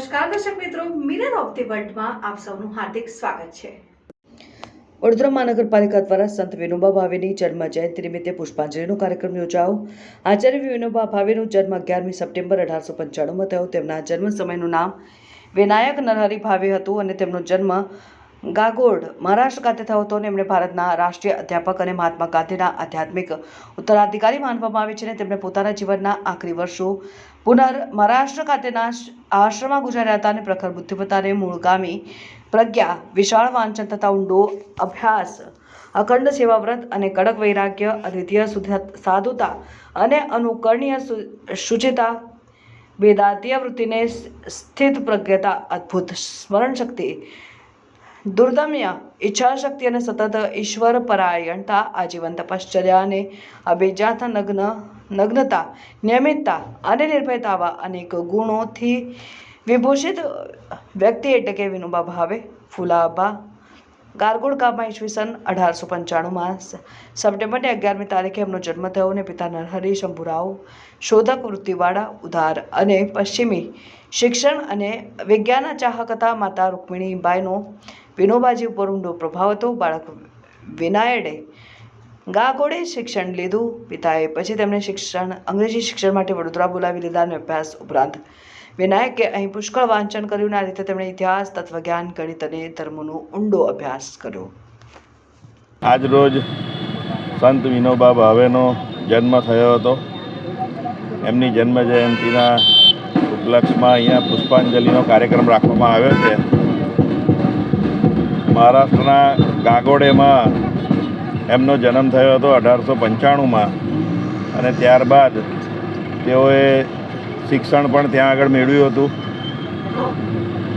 નમસ્કાર દર્શક મિત્રો મિરર ઓફ ધી વર્લ્ડમાં આપ સૌનું હાર્દિક સ્વાગત છે. વડોદરા મહાનગરપાલિકા દ્વારા સંત વિનોબા ભાવેની જન્મ જયંતિ નિમિત્તે પુષ્પાંજલિનો કાર્યક્રમ યોજાયો. આચાર્ય વિનોબા ભાવેનો જન્મ અગિયારમી સપ્ટેમ્બર અઢારસો પંચાણુંમાં થયો. તેમના જન્મ સમયનું નામ વિનાયક નરહરી ભાવે હતું અને તેમનો જન્મ ગાગોડ મહારાષ્ટ્ર ખાતે થયો હતો અને એમણે ભારતના રાષ્ટ્રીય અધ્યાપક અને મહાત્મા ગાંધીના આધ્યાત્મિક ઉત્તરાધિકારી માનવામાં આવે છે અને તેમણે પોતાના જીવનના આખરી વર્ષો પુનર મહારાષ્ટ્ર ખાતેના આશ્રમમાં ગુજાર્યા હતા અને પ્રખર બુદ્ધિમત્તાને મૂળગામી પ્રજ્ઞા, વિશાળ વાંચન તથા ઊંડો અભ્યાસ, અખંડ સેવાવ્રત અને કડક વૈરાગ્ય, અદ્વિતીય સાધુતા અને અનુકરણીય શુચિતા, વેદાંતીય વૃત્તિને સ્થિત પ્રજ્ઞતા, અદ્ભુત સ્મરણ શક્તિ દુર્દમ્ય ઈચ્છાશક્તિ અને સતત ઈશ્વર પરાયણતા આજીવન તપશ્ચર્યા અને અભિજાત નગ્ન નગ્નતા નિયમિતતા અને નિર્ભયતા આવા અનેક ગુણોથી વિભૂષિત વ્યક્તિ એટલે કે વિનોબા ભાવે ફુલાબા ગારગોળ ગામમાં ઈસવીસન અઢારસો પંચાણુંમાં સપ્ટેમ્બરની અગિયારમી તારીખે એમનો જન્મ થયો અને પિતા નરહરી શંભુરાવ શોધક વૃત્તિવાળા ઉદાર અને પશ્ચિમી શિક્ષણ અને વિજ્ઞાન ચાહક હતા માતા રૂકમિણીબાઈનો વિનોબાજી ઉપર ઊંડો પ્રભાવ હતો. બાળક વિનાયડે ગાગોડે શિક્ષણ લીધું. પિતાએ પછી તેમણે શિક્ષણ, અંગ્રેજી શિક્ષણ માટે વડોદરા બોલાવી લીધા અને અભ્યાસ ઉપરાંત વિનાયકે અહીં પુષ્કળ વાંચન કર્યું. આ રીતે તેમણે ઇતિહાસ, તત્વજ્ઞાન, ગણિત અને ધર્મનો ઊંડો અભ્યાસ કર્યો. આજ રોજ સંત વિનોબા ભાવેનો જન્મ થયો હતો. એમની જન્મ જયંતિના ઉપલક્ષમાં અહીંયા પુષ્પાંજલિનો કાર્યક્રમ રાખવામાં આવ્યો છે. મહારાષ્ટ્રના ગાગોડેમાં એમનો જન્મ થયો હતો અઢારસો પંચાણુંમાં. અને ત્યારબાદ તેઓએ શિક્ષણ પણ ત્યાં આગળ મેળવ્યું હતું.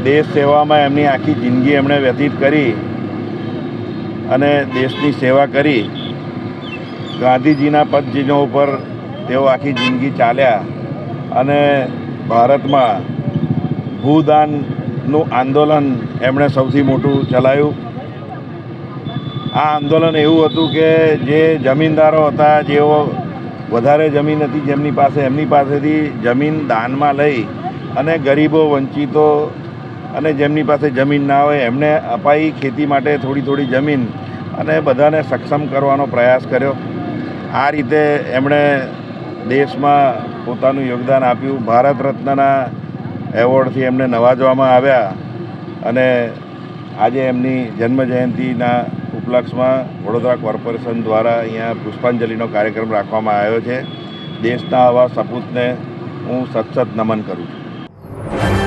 દેશ સેવામાં એમની આખી જિંદગી એમણે વ્યતીત કરી અને દેશની સેવા કરી. ગાંધીજીના પદચિહ્નો ઉપર તેઓ આખી જિંદગી ચાલ્યા. અને ભારતમાં ભૂદાનનું આંદોલન એમણે સૌથી મોટું ચલાવ્યું આ આંદોલન એવું હતું કે જે જમીનદારો હતા, જેઓ વધારે જમીન હતી જેમની પાસે, એમની પાસેથી જમીન દાનમાં લઈ અને ગરીબો વંચિતો અને જેમની પાસે જમીન ના હોય, એમને અપાઈ ખેતી માટે થોડી થોડી જમીન અને બધાને સક્ષમ કરવાનો પ્રયાસ કર્યો. આ રીતે એમણે દેશમાં પોતાનું યોગદાન આપ્યું. ભારત રત્નના એવોર્ડથી એમને નવાજવામાં આવ્યા અને આજે એમની જન્મ જયંતિના ઉપલક્ષમાં વડોદરા કોર્પોરેશન દ્વારા અહીંયા પુષ્પાંજલિનો કાર્યક્રમ રાખવામાં આવ્યો છે. દેશના આવા સપૂતને હું સતસત નમન કરું છું.